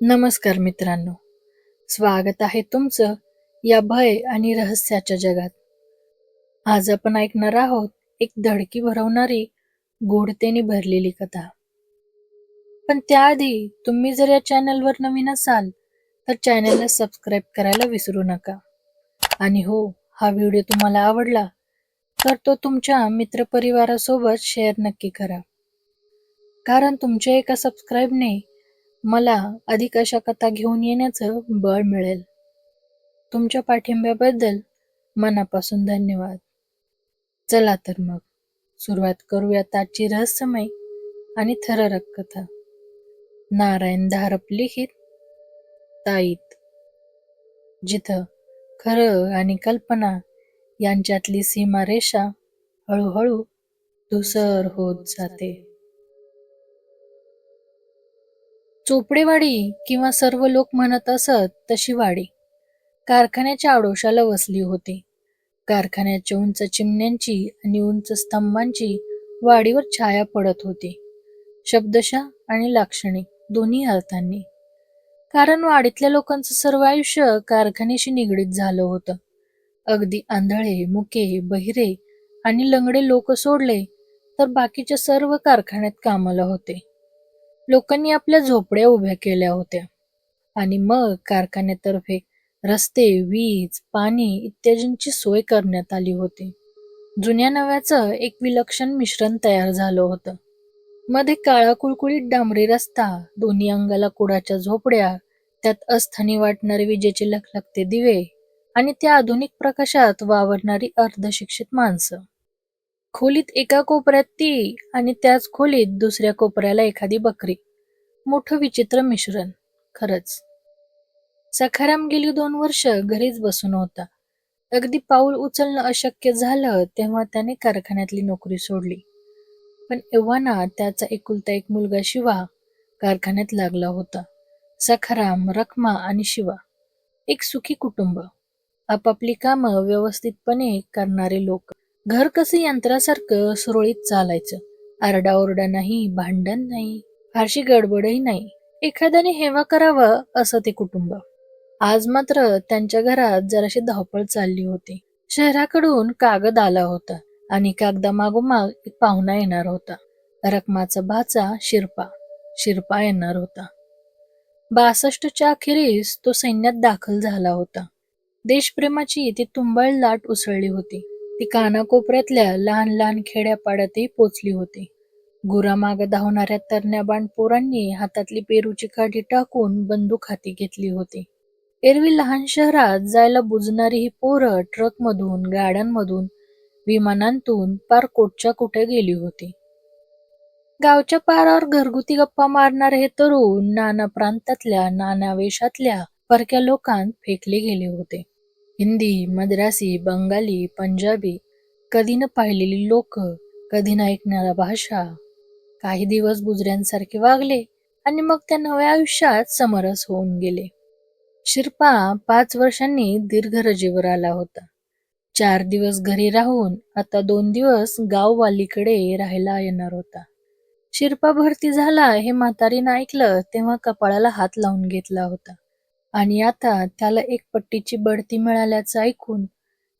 नमस्कार मित्रांनो. स्वागत आहे तुमचं या भय आणि रहस्याच्या जगात. आज आपण ऐकणार आहोत एक धडकी भरवणारी गोडतेने भरलेली कथा. पण त्याआधी तुम्ही जर या चॅनलवर नवीन असाल तर चॅनलला सबस्क्राईब करायला विसरू नका. आणि हो हा व्हिडिओ तुम्हाला आवडला तर तो तुमच्या मित्रपरिवारासोबत शेअर नक्की करा. कारण तुमच्या एका सबस्क्राईबने मला अधिक अशा कथा घेऊन येण्याचं बळ मिळेल. तुमच्या पाठिंब्याबद्दल मनापासून धन्यवाद. चला तर मग सुरुवात करूया आजची रहस्यमय आणि थररक कथा. नारायण धारप लिखित ताईत. जिथं खरं आणि कल्पना यांच्यातली सीमारेषा हळूहळू धुसर होत जाते. चोपडेवाडी किंवा सर्व लोक म्हणत असत तशी वाडी. कारखान्याच्या आडोशाला वसली होती. कारखान्याच्या उंच चिमण्यांची आणि उंच स्तंभांची वाडीवर छाया पडत होती. शब्दशा आणि लाक्षणिक दोन्ही अर्थांनी. कारण वाडीतल्या लोकांचं सर्व आयुष्य कारखान्याशी निगडीत झालं होतं. अगदी आंधळे मुके बहिरे आणि लंगडे लोक सोडले तर बाकीच्या सर्व कारखान्यात कामाला होते. लोकांनी आपल्या झोपड्या उभ्या केल्या होत्या. आणि मग कारखान्यातर्फे रस्ते वीज पाणी इत्यादींची सोय करण्यात आली होती. जुन्या नव्याचं एक विलक्षण मिश्रण तयार झालं होतं. मध्ये काळा कुळकुळीत डांबरी रस्ता दोन्ही अंगाला कुडाच्या झोपड्या त्यात अस्थानी वाटणारे विजेचे लखलखते दिवे आणि त्या आधुनिक प्रकाशात वावरणारी अर्धशिक्षित माणसं. खोलीत एका कोपऱ्यात ती आणि त्याच खोलीत दुसऱ्या कोपऱ्याला एखादी बकरी. मोठं विचित्र मिश्रण. खरंच. सखाराम गेली दोन वर्ष घरीच बसून होता. अगदी पाऊल उचलणं अशक्य झालं तेव्हा त्याने कारखान्यातली नोकरी सोडली. पण एव्हाना त्याचा एकुलता एक मुलगा शिवा कारखान्यात लागला होता. सखाराम रखमा आणि शिवा. एक सुखी कुटुंब. आपापली कामं व्यवस्थितपणे करणारे लोक. घर कसं यंत्रासारखं सुरळीत चालायचं. आरडाओरडा नाही भांडण नाही फारशी गडबडही नाही. एखाद्याने हेवा करावं असं ते कुटुंब. आज मात्र त्यांच्या घरात जराशी धावपळ चालली होती. शहराकडून कागद आला होता आणि कागदामागोमाग एक पाहुणा येणार होता. रकमाचा भाचा शिरपा. शिरपा येणार होता. बासष्टच्या अखेरीस तो सैन्यात दाखल झाला होता. देशप्रेमाची ती तुंबळ लाट उसळली होती. ती कानाकोपऱ्यातल्या लहान लहान खेड्यापाड्यातही पोचली होती. गुरामाग धावणाऱ्या तरण्या बाणपोरांनी हातातली पेरूची काठी टाकून बंदूक हाती घेतली होती. एरवी लहान शहरात जायला बुजणारी ही पोरं ट्रकमधून गाड्यांमधून विमानांतून पार कोटच्या कुठे गेली होती. गावच्या पारावर घरगुती गप्पा मारणारे हे तरुण नाना प्रांतातल्या नाना वेशातल्या परक्या लोकांत फेकले गेले होते. हिंदी मद्रासी बंगाली पंजाबी कधी न पाहिलेली लोक कधी न ऐकणारा भाषा. काही दिवस बुजऱ्यांसारखे वागले आणि मग त्या नव्या आयुष्यात समरस होऊन गेले. शिरपा पाच वर्षांनी दीर्घ रजेवर आला होता. चार दिवस घरी राहून आता दोन दिवस गाववालीकडे राहायला येणार होता. शिरपा भरती झाला हे म्हातारीनं ऐकलं तेव्हा कपाळाला हात लावून घेतला होता. आणि आता त्याला एक पट्टीची बढती मिळाल्याचं ऐकून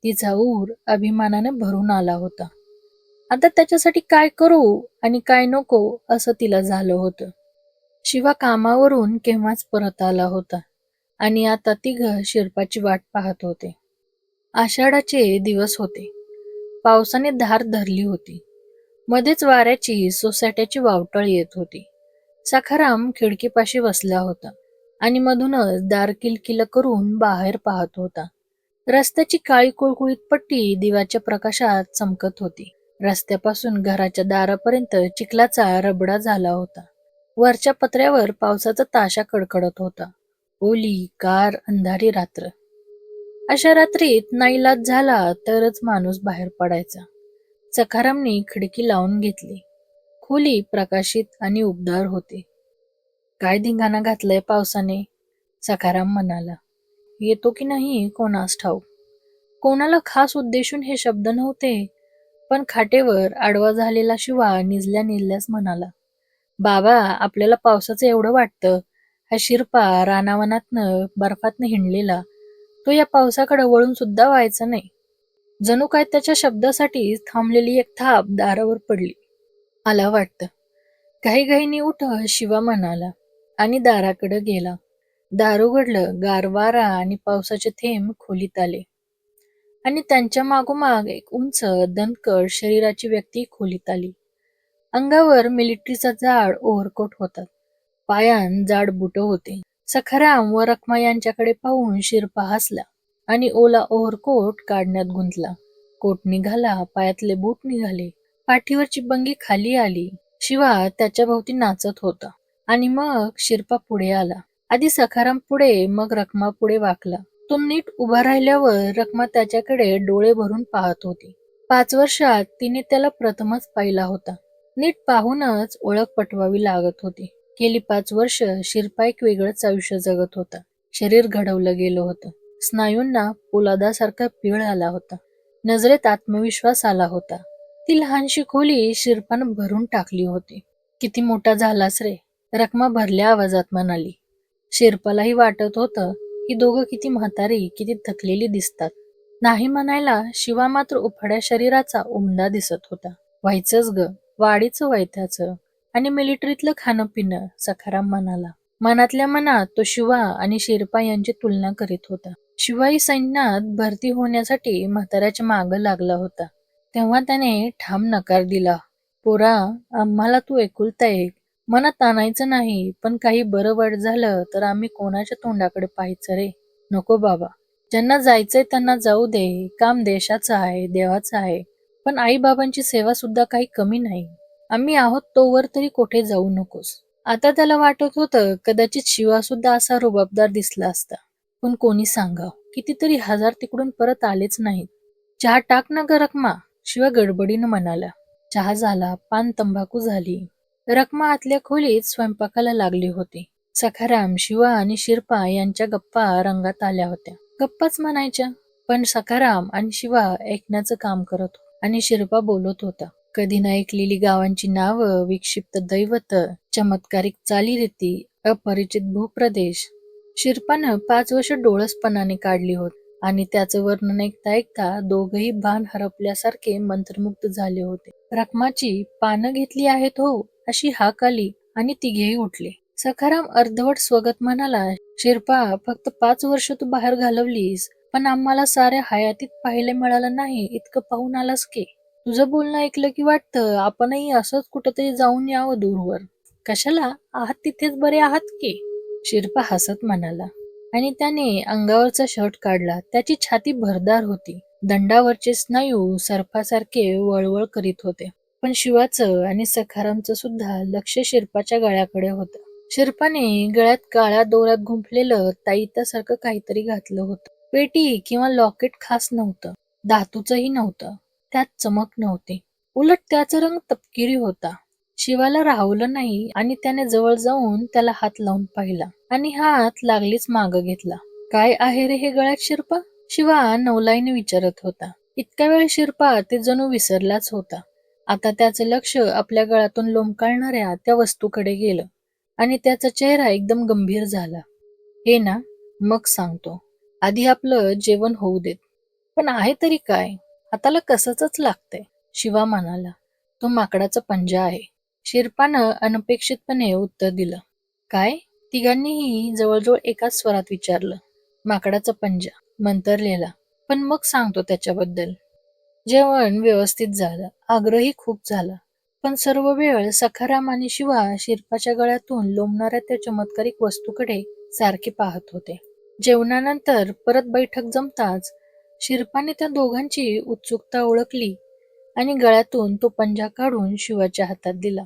तिचा ऊर अभिमानाने भरून आला होता. आता त्याच्यासाठी काय करू आणि काय नको असं तिला झालं होतं. शिवा कामावरून केव्हाच परत आला होता आणि आता तिघ शिरपाची वाट पाहत होते. आषाढाचे दिवस होते. पावसाने धार धरली होती. मध्येच वाऱ्याची सोसाट्याची वावटळ येत होती. साखाराम खिडकीपाशी बसला होता. आणि मधूनच दार किलकिल करून बाहेर पाहत होता. रस्त्याची काळी कुळकुळीत पट्टी दिव्याच्या प्रकाशात चमकत होती. रस्त्यापासून घराच्या दारापर्यंत चिखलाचा रबडा झाला होता. वरच्या पत्र्यावर पावसाचा ताशा कडकडत होता. ओली कार अंधारी रात्र. अशा रात्रीत नाईलाज झाला तरच माणूस बाहेर पडायचा. सखारामने खिडकी लावून घेतली. खोली प्रकाशित आणि उबदार होती. काय धिंगाणा घातलाय पावसाने? सखाराम म्हणाला. येतो की नाही कोणास ठाऊ कोणाला खास उद्देशून हे शब्द नव्हते पण खाटेवर आडवा झालेला शिवा निजल्या निजल्यास म्हणाला बाबा आपल्याला पावसाचं एवढं वाटतं. हा शिरपा रानावनातनं बर्फातनं हिंडलेला. तो या पावसाकडे वळून सुद्धा व्हायचा नाही. जणू काय त्याच्या शब्दासाठी थांबलेली एक थाप दारावर पडली. आला वाटतं. घाईघाईने उठ शिवा म्हणाला आणि दाराकडे गेला. दार उघडलं गारवारा आणि पावसाचे थेंब खोलीत आले. आणि त्यांच्या मागोमाग एक उंच दंतकड शरीराची व्यक्ती खोलीत आली. अंगावर मिलिटरीचा जाड ओव्हरकोट होता. पायान जाड बुट होते. सखाराम व रखमा यांच्याकडे पाहून शिरपा हसला आणि ओला ओव्हरकोट काढण्यात गुंतला. कोट निघाला पायातले बूट निघाले. पाठीवरची बंगी खाली आली. शिवा त्याच्या भोवती नाचत होता. आणि मग शिरपा पुढे आला. आधी सखाराम पुढे मग रखमा पुढे वाकला. तो नीट उभा राहिल्यावर रखमा त्याच्याकडे डोळे भरून पाहत होती. पाच वर्षात तिने त्याला प्रथमच पाहिला होता. नीट पाहूनच ओळख पटवावी लागत होती. गेली पाच वर्ष शिरपा एक वेगळंच आयुष्य जगत होता. शरीर घडवलं गेलं होतं. स्नायूंना पोलादासारखा पीळ आला होता. नजरेत आत्मविश्वास आला होता. ती लहानशी खोली शिरपानं भरून टाकली होती. किती मोठा झालास रे. रखमा भरल्या आवाजात म्हणाली शेर्पालाही वाटत होतं ही दोघं किती म्हातारी किती थकलेली दिसतात. नाही म्हणायला शिवा मात्र उफाड्या शरीराचा उमदा दिसत होता. व्हायचंच ग वाडीचं वैत्याचं आणि मिलिटरीतलं खाणं पिणं सखाराम म्हणाला. मनातल्या मनात तो शिवा आणि शेर्पा यांची तुलना करीत होता. शिवाई सैन्यात भरती होण्यासाठी म्हाताऱ्याच्या मागं लागला होता. तेव्हा त्याने ठाम नकार दिला पोरा आम्हाला तू एकुलता एक मनात आणायचं नाही पण काही बरं वाईट झालं तर आम्ही कोणाच्या तोंडाकडे पाहायचं रे? नको बाबा. ज्यांना जायचंय त्यांना जाऊ दे. काम देशाचं आहे देवाचं आहे. पण आई बाबांची सेवा सुद्धा काही कमी नाही. आम्ही आहोत तोवर तरी कुठे जाऊ नकोस. आता त्याला वाटत होतं कदाचित शिवा सुद्धा असा रुबाबदार दिसला असता. पण कोणी सांगाव? कितीतरी हजार तिकडून परत आलेच नाहीत. चहा टाक ना ग शिवा गडबडीनं म्हणाला. चहा झाला पान तंबाखू झाली. रखमा आतल्या खोलीत स्वयंपाकाला लागली होती. सखाराम शिवा आणि शिरपा यांच्या गप्पा रंगात आल्या होत्या. गप्पाच म्हणायच्या पण सखाराम आणि शिवा ऐकण्याचं काम करत आणि शिरपा बोलत होता. कधी न ऐकलेली गावांची नावं विक्षिप्त दैवत चमत्कारिक चालीरीती अपरिचित भूप्रदेश. शिरपानं पाच वर्ष डोळसपणाने काढली होत आणि त्याचं वर्णन ऐकता ऐकता दोघही भान हरपल्यासारखे मंत्रमुग्ध झाले होते. रखमाची पानं घेतली आहेत हो अशी हाक आली आणि तिघेही उठले. सखाराम अर्धवट स्वगत म्हणाला शिरपा फक्त पाच वर्ष तू बाहेर घालवलीस पण आम्हाला साऱ्या हयातीत पाहिले मिळालं नाही इतकं पाहून आलास की. तुझं बोलणं ऐकलं की वाटतं आपणही असंच कुठंतरी जाऊन यावं दूरवर. कशाला? आहात तिथेच बरे आहात की? शिरपा हसत म्हणाला. आणि त्याने अंगावरचा शर्ट काढला. त्याची छाती भरदार होती. दंडावरचे स्नायू सर्पासारखे वळवळ करीत होते. पण शिवाचं आणि सखारामचं सुद्धा लक्ष शिरपाच्या गळ्याकडे होतं. शिरपाने गळ्यात काळ्या दोऱ्यात गुंफलेलं ताईतासारखं काहीतरी घातलं होतं. पेटी किंवा लॉकेट खास नव्हतं. धातूचंही नव्हतं. त्यात चमक नव्हती. उलट त्याचा रंग तपकिरी होता. शिवाला राहवलं नाही आणि त्याने जवळ जाऊन त्याला हात लावून पाहिला आणि हात लागलीच माग घेतला. काय आहे रे हे गळ्यात शिरपा? शिवा नवलाईने विचारत होता. इतका वेळ शिरपा ते जणू विसरलाच होता. आता त्याचं लक्ष आपल्या गळ्यातून लोंबकाळणाऱ्या त्या वस्तूकडे गेलं आणि त्याचा चेहरा एकदम गंभीर झाला. हे ना मग सांगतो. आधी आपलं जेवण होऊ देत. पण आहे तरी काय? हाताला कसंच लागतंय? शिवा म्हणाला. तो माकडाचा पंजा आहे. शिरपानं अनपेक्षितपणे उत्तर दिलं. काय? तिघांनीही जवळजवळ एकाच स्वरात विचारलं. माकडाचा पंजा मंतरलेला. पण मग सांगतो त्याच्याबद्दल. जेवण व्यवस्थित झालं. आग्रही खूप झाला. पण सर्व वेळ सखाराम आणि शिवा शिरपाच्या गळ्यातून लोंबणाऱ्या त्या चमत्कारिक वस्तूकडे सारखे पाहत होते. जेवणानंतर परत बैठक जमताच शिरपाने त्या दोघांची उत्सुकता ओळखली आणि गळ्यातून तो पंजा काढून शिवाच्या हातात दिला.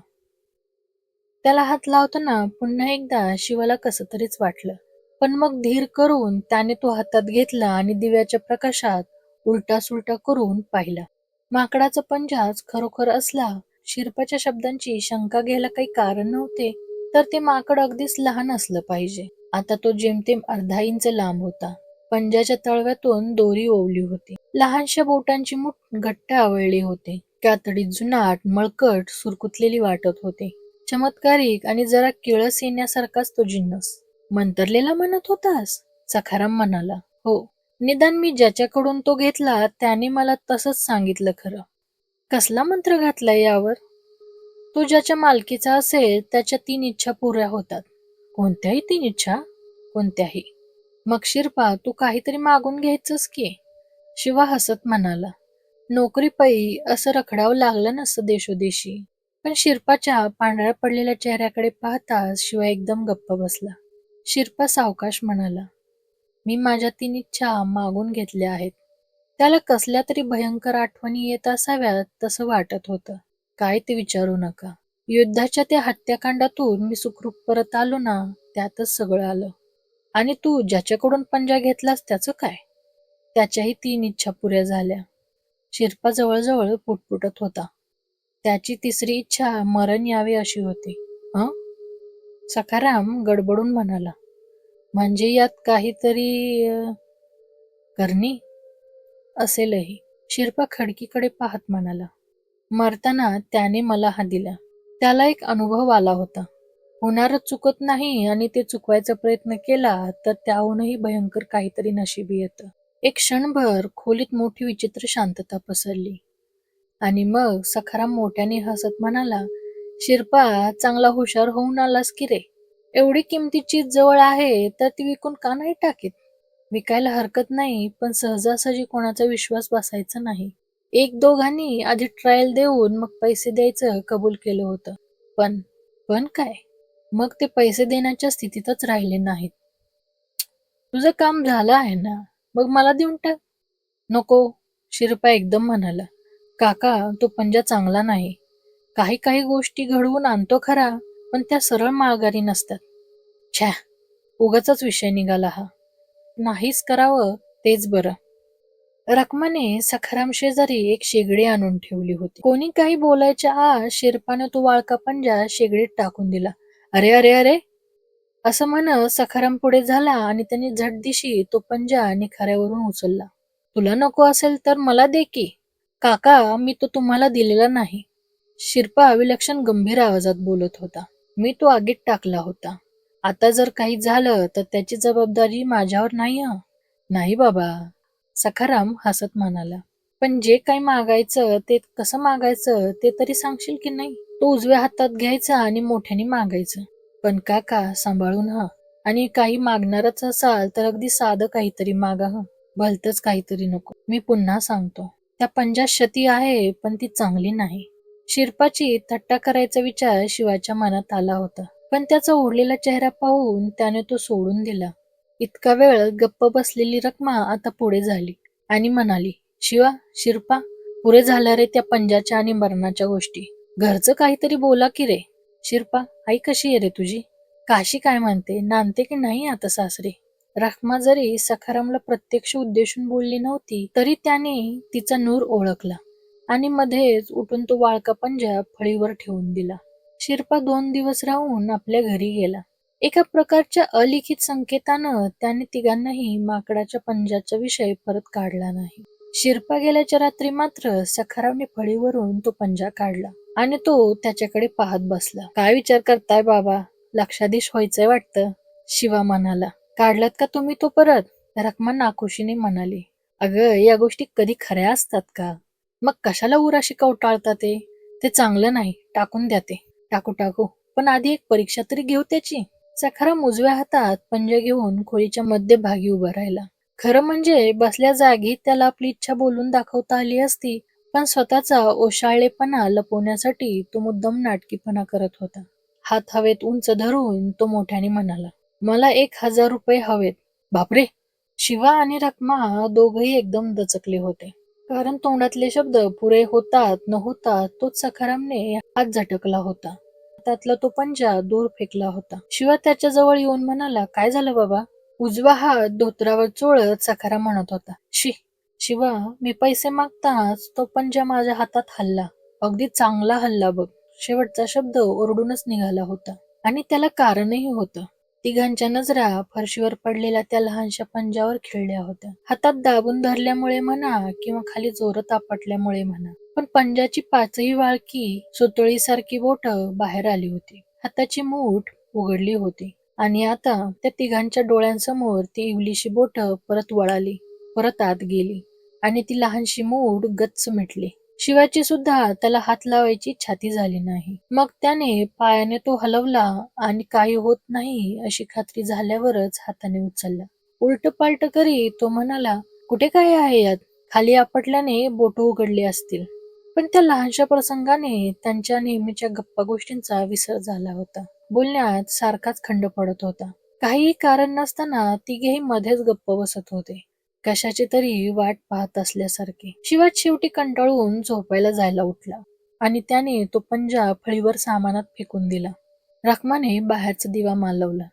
त्याला हात लावताना पुन्हा एकदा शिवाला कसं तरीच वाटलं. पण मग धीर करून त्याने तो हातात घेतला आणि दिव्याच्या प्रकाशात उलटा सुलटा करून पाहिला. माकडाचा पंजाच खरोखर असला शिरपाच्या शब्दांची शंका घ्यायला काही कारण नव्हते तर ते माकड अगदीच लहान असलं पाहिजे. आता तो जेमतेम अर्धा इंच लांब होता. पंजाच्या तळव्यातून दोरी ओवली होती. लहानशा बोटांची मुठ घट्ट आवळली होते. कातडीत जुनाट मळकट सुरकुतलेली वाटत होते. चमत्कारिक आणि जरा किळस येण्यासारखाच तो जिन्नस. मंतरलेला म्हणत होतास? सखाराम म्हणाला. हो. निदान मी ज्याच्याकडून तो घेतला त्याने मला तसंच सांगितलं खरं. कसला मंत्र घातलाय यावर? तो ज्याच्या मालकीचा असेल त्याच्या तीन इच्छा पुऱ्या होतात. कोणत्याही तीन इच्छा कोणत्याही. मग शिरपा तू काहीतरी मागून घ्यायचंस की? शिवा हसत म्हणाला. नोकरी पै असं रखडावं लागलं नसतं देशोदेशी. पण शिरपाच्या पांढऱ्या पडलेल्या चेहऱ्याकडे पाहताच शिवा एकदम गप्प बसला. शिरपा सावकाश म्हणाला. मी माझ्या तीन इच्छा मागून घेतल्या आहेत. त्याला कसल्या तरी भयंकर आठवणी येत असाव्यात तसं वाटत होतं. काय ते विचारू नका. युद्धाच्या त्या हत्याकांडातून मी सुखरूप परत आलो ना त्यातच सगळं आलं. आणि तू ज्याच्याकडून पंजा घेतलास त्याचं काय? त्याच्याही तीन इच्छा पुऱ्या झाल्या. शिरपा जवळजवळ पुटपुटत होता. त्याची तिसरी इच्छा मरण यावे अशी होती. हं? सखाराम गडबडून म्हणाला. म्हणजे यात काहीतरी करणी? असेलही शिरपा खडकीकडे पाहत म्हणाला. मरताना त्याने मला हा दिला. त्याला एक अनुभव आला होता. होणारच चुकत नाही आणि ते चुकवायचा प्रयत्न केला तर त्याहूनही भयंकर काहीतरी नशिबी येतं. एक क्षणभर खोलीत मोठी विचित्र शांतता पसरली. आणि मग सखाराम मोठ्याने हसत म्हणाला शिरपा चांगला हुशार होऊन आलास की रे? एवढी किमतीची जवळ आहे तर ती विकून का नाही टाकीत? विकायला हरकत नाही पण सहजासहजी कोणाचा विश्वास बसायचा नाही. एक दोघांनी आधी ट्रायल देऊन मग पैसे द्यायचं कबूल केलं होतं. पण पण काय? मग ते पैसे देण्याच्या स्थितीतच राहिले नाहीत. तुझं काम झालं आहे ना? मग मला देऊन टाक. नको शिरपा एकदम म्हणाला. काका तो पंजा चांगला नाही. काही काही गोष्टी घडवून आणतो खरा. पण त्या सरळ माघारी नसतात. छ्या उगाचाच विषय निघाला हा. नाहीच करावं तेच बरं. रकमाने सखाराम शेजारी एक शेगडी आणून ठेवली होती. कोणी काही बोलायच्या आ शिरपाने तो वाळका पंजा शेगडीत टाकून दिला. अरे अरे अरे! असं म्हणत सखाराम पुढे झाला आणि त्यांनी झटदिशी तो पंजा निखाऱ्यावरून उचलला. तुला नको असेल तर मला दे की. काका मी तो तुम्हाला दिलेला नाही. शिरपा विलक्षण गंभीर आवाजात बोलत होता. मी तो आगीत टाकला होता. आता जर काही झालं तर त्याची जबाबदारी माझ्यावर नाही नाही बाबा सखाराम हसत म्हणाला. पण जे काही मागायचं ते कसं मागायचं ते तरी सांगशील की नाही? तो उजव्या हातात घ्यायचा आणि मोठ्याने मागायचं. पण काका सांभाळून हा. आणि काही मागणारच असाल तर अगदी साधं काहीतरी मागा हं. भलतच काहीतरी नको. मी पुन्हा सांगतो. त्या पंजा शती आहे पण ती चांगली नाही. शिरपाची थट्टा करायचा विचार शिवाच्या मनात आला होता. पण त्याचा ओढलेला चेहरा पाहून त्याने तो सोडून दिला. इतका वेळ गप्प बसलेली रक्मा आता पुढे झाली आणि म्हणाली शिवा शिरपा पुरे झाल्या रे त्या पंजाच्या आणि मरणाच्या गोष्टी. घरचं काहीतरी बोला की रे. शिरपा आई कशी आहे रे तुझी? काशी काय म्हणते? नांदते की नाही आता सासरे? रखमा जरी सखारामला प्रत्यक्ष उद्देशून बोलली नव्हती तरी त्याने तिचा नूर ओळखला. आणि मध्येच उठून तो वाळका पंजा फळीवर ठेवून दिला. शिरपा दोन दिवस राहून आपल्या घरी गेला. एका प्रकारच्या अलिखित संकेतानं त्याने तिघांनाही माकडाच्या पंजाचा विषय परत काढला नाही. शिरपा गेल्याच्या रात्री मात्र सखारावने फळीवरून तो पंजा काढला आणि तो त्याच्याकडे पाहत बसला. काय विचार करताय बाबा? लक्षाधीश व्हायचंय वाटतं शिवा म्हणाला. काढलात का तुम्ही तो परत? रखमा नाखुशीने म्हणाली. अगं या गोष्टी कधी खऱ्या असतात का? मग कशाला उराशी कवटाळता ते? ते चांगलं नाही टाकून द्या ते. टाकू टाकू. पण आधी एक परीक्षा तरी घेऊ त्याची. सखाराम उजव्या हातात पंजे घेऊन खोळीच्या मध्यभागी उभा राहिला. खरं म्हणजे बसल्या जागी त्याला आपली इच्छा बोलून दाखवता आली असती पण स्वतःचा ओशाळेपणा लपवण्यासाठी तो मुद्दम नाटकीपणा करत होता. हात हवेत उंच धरून तो मोठ्याने म्हणाला मला एक हजार रुपये हवेत. बापरे! शिवा आणि रकमा दोघही एकदम दचकले होते. कारण तोंडातले शब्द पुरे होतात न होतात तोच सखारामने हात झटकला होता. त्यातला तो पंजा दूर फेकला होता. शिवा त्याच्याजवळ येऊन म्हणाला काय झालं बाबा? उजवा हात धोत्रावर चोळत सखाराम म्हणत होता. शी शिवा मी पैसे मागताच तो पंजा माझ्या हातात हल्ला. अगदी चांगला हल्ला बघ. शेवटचा शब्द ओरडूनच निघाला होता. आणि त्याला कारणही होतं. तिघांच्या नजरा फरशीवर पडलेल्या त्या लहानशा पंजावर खिळल्या होत्या. हातात दाबून धरल्यामुळे म्हणा किंवा खाली जोर आपटल्यामुळे म्हणा. पण पंजाची पाचही वाळकी सुतळीसारखी बोट बाहेर आली होती. हाताची मूठ उघडली होती. आणि आता त्या तिघांच्या डोळ्यांसमोर ती इवलीशी बोट परत वळाली परत आत गेली. आणि ती लहानशी मूठ गच्च मिटली. शिवाची सुद्धा त्याला हात लावायची छाती झाली नाही. मग त्याने पायाने तो हलवला आणि काही होत नाही अशी खात्री झाल्यावरच हाताने उचलला. उलट पालट करी तो म्हणाला कुठे काय आहे यात? खाली आपटल्याने बोट उघडली असतील. पण त्या लहानशा प्रसंगाने त्यांच्या नेहमीच्या गप्पा गोष्टींचा विसर झाला होता. बोलण्यात सारखाच खंड पडत होता. काहीही कारण नसताना तिघेही मध्येच गप्प बसत होते. कशाची तरी वाट पाहत असल्यासारखे. शिवाज शेवटी कंटाळून झोपायला जायला उठला आणि त्याने तो पंजा फळीवर सामानात फेकून दिला. रखमाने बाहेरचा दिवा मालवला.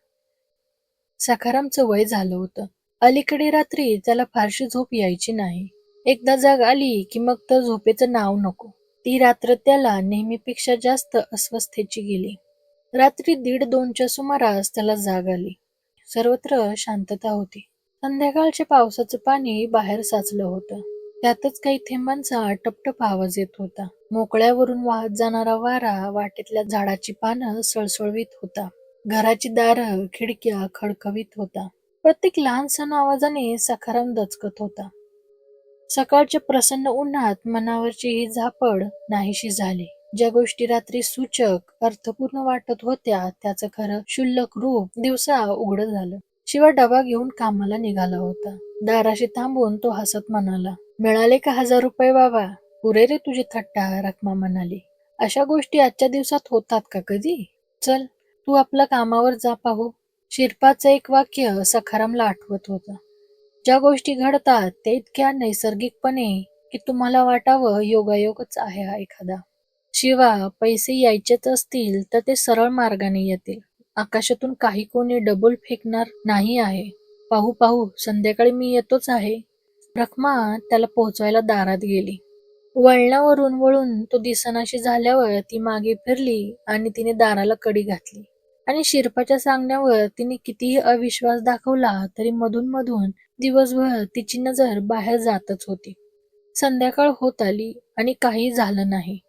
सखारामचं वय झालं होतं. अलीकडे रात्री त्याला फारशी झोप यायची नाही. एकदा जाग आली की मग तर झोपेचं नाव नको. ती रात्र त्याला नेहमीपेक्षा जास्त अस्वस्थेची गेली. रात्री दीड दोनच्या सुमारास त्याला जाग आली. सर्वत्र शांतता होती. संध्याकाळच्या पावसाचं पाणी बाहेर साचलं होतं. त्यातच काही थेंबांचा टपटप आवाज येत होता. मोकळ्यावरून वाहत जाणारा वारा वाटेतल्या झाडाची पानं सळसळवीत होता. घराची दारं खिडक्या खडखवीत होता. प्रत्येक लहान सण आवाजाने सखाराम दचकत होता. सकाळच्या प्रसन्न उन्हात मनावरची ही झापड नाहीशी झाली. ज्या गोष्टी रात्री सूचक अर्थपूर्ण वाटत होत्या त्याचं खरं शुल्लक रूप दिवसा उघड झालं. शिवा डबा घेऊन कामाला निघाला होता. दाराशी थांबून तो हसत म्हणाला मिळाले का हजार रुपये बाबा? पुरे रे तुझी थट्टा रखमा म्हणाली. अशा गोष्टी आजच्या दिवसात होतात का कधी? चल तू आपल्या कामावर जा पाहू. शिरपाचं एक वाक्य सखारामला आठवत होतं. ज्या गोष्टी घडतात ते इतक्या नैसर्गिकपणे की तुम्हाला वाटावं योगायोगच आहे हा एखादा. शिवा पैसे यायचेच असतील तर ते सरळ मार्गाने येतील. आकाशातून काही कोणी डबल फेकणार नाही आहे. पाहू पाहू संध्याकाळी मी येतोच आहे. रखमा त्याला पोहोचवायला दारात गेली. वळणावरून वळून तो दिसनाशी झाल्यावर ती मागे फिरली आणि तिने दाराला कडी घातली. आणि शिरपाच्या सांगण्यावर तिने कितीही अविश्वास दाखवला तरी मधून मधून दिवसभर तिची नजर बाहेर जातच होती. संध्याकाळ होत आली आणि काही झालं नाही.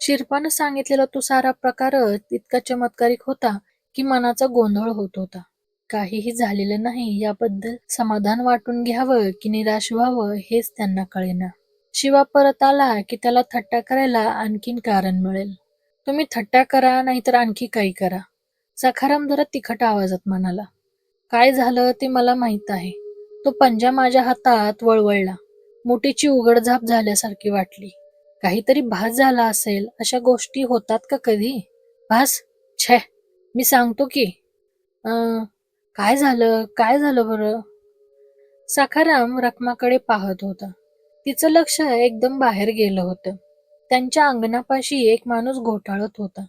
शिरपानं सांगितलेला तो सारा प्रकार इतका चमत्कारिक होता की मनाचा गोंधळ होत होता. काहीही झालेलं नाही याबद्दल समाधान वाटून घ्यावं की निराश व्हावं हेच त्यांना कळेना. शिवा परत आला की त्याला थट्टा करायला आणखीन कारण मिळेल. तुम्ही थट्टा करा नाहीतर आणखी काही करा. सखाराम जरा तिखट आवाजात म्हणाला. काय झालं ते मला माहीत आहे. तो पंजा माझ्या हातात वळवळला. मुठीची उघडझाप झाल्यासारखी वाटली. काहीतरी भास झाला असेल अशा गोष्टी होतात का कधी? भास? छे! मी सांगतो की अं, काय झालं? काय झालं बरं? साखाराम रखमाकडे पाहत होता. तिचं लक्ष एकदम बाहेर गेलं होतं. त्यांच्या अंगणापाशी एक माणूस घोटाळत होता.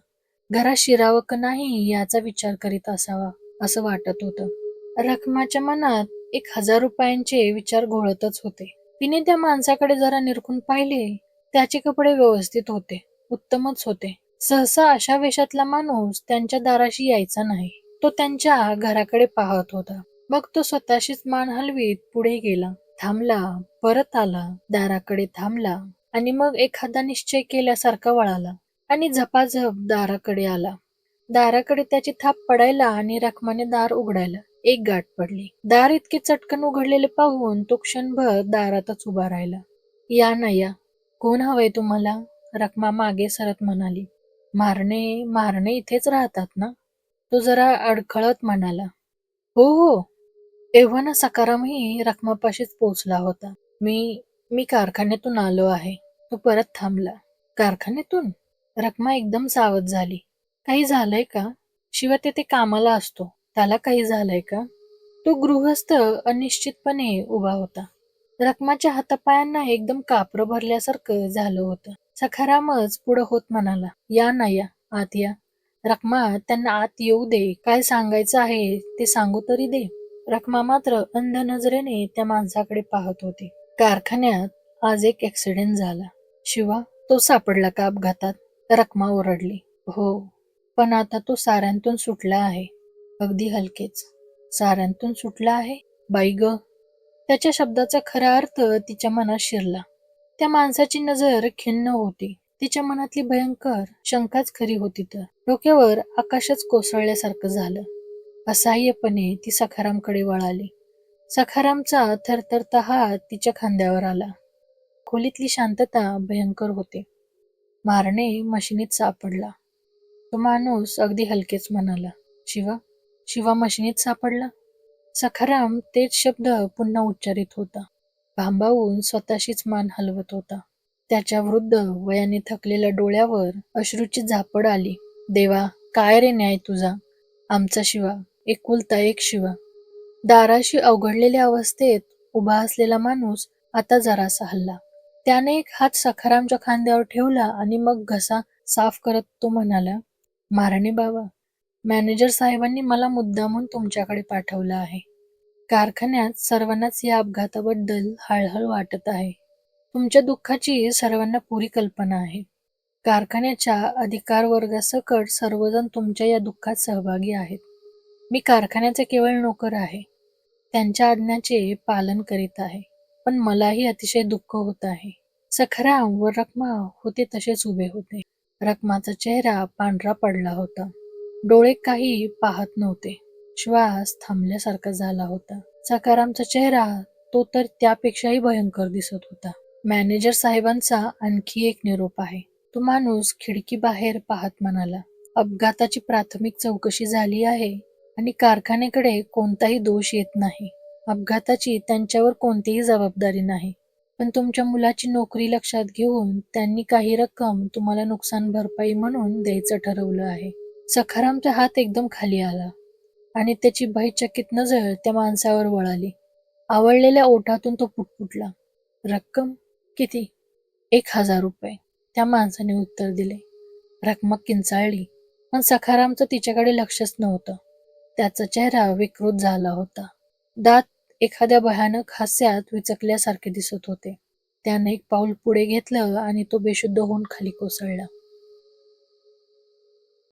घरात शिरावं का नाही याचा विचार करीत असावा असं वाटत होतं. रखमाच्या मनात एक हजार रुपयांचे विचार घोळतच होते. तिने त्या माणसाकडे जरा निरखून पाहिले. त्याचे कपडे व्यवस्थित होते उत्तमच होते. सहसा अशा वेशातला माणूस त्यांच्या दाराशी यायचा नाही. तो त्यांच्या घराकडे पाहत होता. मग तो स्वतःशीच मान हलवीत पुढे गेला. थांबला परत आला दाराकडे थांबला आणि मग एखादा निश्चय केल्यासारखा वळाला आणि झपाझप दाराकडे आला. दाराकडे त्याची थाप पडायला आणि रखमाने दार उघडायला. एक गाठ पडली. दार इतके चटकन उघडलेले पाहून तो क्षणभर दारातच उभा राहिला. या ना या. कोण हवंय तुम्हाला? रखमा मागे सरत म्हणाली. मारणे मारणे इथेच राहतात ना? तो जरा अडखळत म्हणाला. हो हो. एव्हाना सकारामही रकमापाशीच पोचला होता. मी मी कारखान्यातून आलो आहे. तो परत थांबला. कारखान्यातून? रकमा एकदम सावध झाली. काही झालंय का? शिवाय तेथे कामाला असतो. त्याला काही झालंय का? तो गृहस्थ अनिश्चितपणे उभा होता. रकमाच्या हातापायांना एकदम कापरं भरल्यासारखं झालं होतं. सखारामच पुढं होत म्हणाला या ना या आत या रखमा त्यांना आत येऊ दे. काय सांगायचं आहे ते सांगू तरी दे. रखमा मात्र अंध नजरेने त्या माणसाकडे पाहत होती. कारखान्यात आज एक ऍक्सिडेंट झाला. शिवा तो सापडला का अपघातात? रखमा ओरडली. हो पण आता तो साऱ्यांतून सुटला आहे. अगदी हलकेच. साऱ्यांतून सुटला आहे? बाई ग. त्याच्या शब्दाचा खरा अर्थ तिच्या मनात शिरला. त्या माणसाची नजर खिन्न होती. तिच्या मनातली भयंकर शंकाच खरी होती तर. डोक्यावर आकाशच कोसळल्यासारखं झालं. असहाय्यपणे ती सखारामकडे वळाली. सखारामचा थरथरता हात तिच्या खांद्यावर आला. खोलीतली शांतता भयंकर होते. मारणे मशिनीत सापडला. तो माणूस अगदी हलकेच म्हणाला शिवा शिवा मशिनीत सापडला? सखाराम तेच शब्द पुन्हा उच्चारित होता. भांबावून स्वतःशीच मान हलवत होता. त्याच्या वृद्ध वयाने थकलेल्या डोळ्यावर अश्रूची झापड आली. देवा काय रे न्याय तुझा? आमचा शिवा एकुलता एक शिवा. दाराशी अवघडलेल्या अवस्थेत उभा असलेला माणूस आता जरासा हल्ला. त्याने एक हात सखारामच्या खांद्यावर ठेवला आणि मग घसा साफ करत तो म्हणाला महाराणी बाबा मॅनेजर साहेबांनी मला मुद्दामून तुमच्याकडे पाठवलं आहे. कारखान्यात सर्वांनाच या अपघाताबद्दल हळहळ वाटत आहे. तुमच्या दुःखाची सर्वांना पुरी कल्पना आहे. कारखान्याच्या अधिकार वर्गासकट सर्वजण तुमच्या या दुःखात सहभागी आहेत. मी कारखान्याचा केवळ नोकर आहे. त्यांच्या आज्ञाचे पालन करीत आहे. पण मलाही अतिशय दुःख होत आहे. सखराम व रखमा होते तसेच उभे होते. रकमाचा चेहरा पांढरा पडला होता. डोळे काही पाहत नव्हते. श्वास थांबल्यासारखा झाला होता. सकारामचा चेहरा तो तर त्यापेक्षाही भयंकर दिसत होता. मॅनेजर साहेबांचा आणखी एक निरोप आहे. तो माणूस खिडकी बाहेर पाहत म्हणाला अपघाताची प्राथमिक चौकशी झाली आहे आणि कारखान्याकडे कोणताही दोष येत नाही. अपघाताची त्यांच्यावर कोणतीही जबाबदारी नाही. पण तुमच्या मुलाची नोकरी लक्षात घेऊन त्यांनी काही रक्कम तुम्हाला नुकसान भरपाई म्हणून द्यायचं ठरवलं आहे. सखारामचा हात एकदम खाली आला. आणि त्याची भयचकित नजर त्या माणसावर वळाली. आवळलेल्या ओठातून तो पुटपुटला रक्कम किती? एक हजार रुपये. त्या माणसाने उत्तर दिले. रकमक किंचाळली. पण सखारामचं तिच्याकडे लक्षच नव्हतं. त्याचा चेहरा विकृत झाला होता. दात एखाद्या भयानक हास्यात विचकल्यासारखे दिसत होते. त्याने एक पाऊल पुढे घेतलं आणि तो बेशुद्ध होऊन खाली कोसळला.